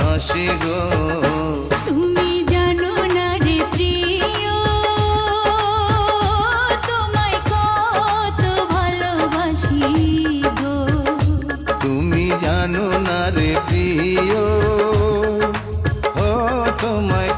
হাসি গো। তুমি জানো না রে প্রিয় তোমায় কত ভালোবাসি গো। তুমি জানো না রে প্রিয় ও তোমায়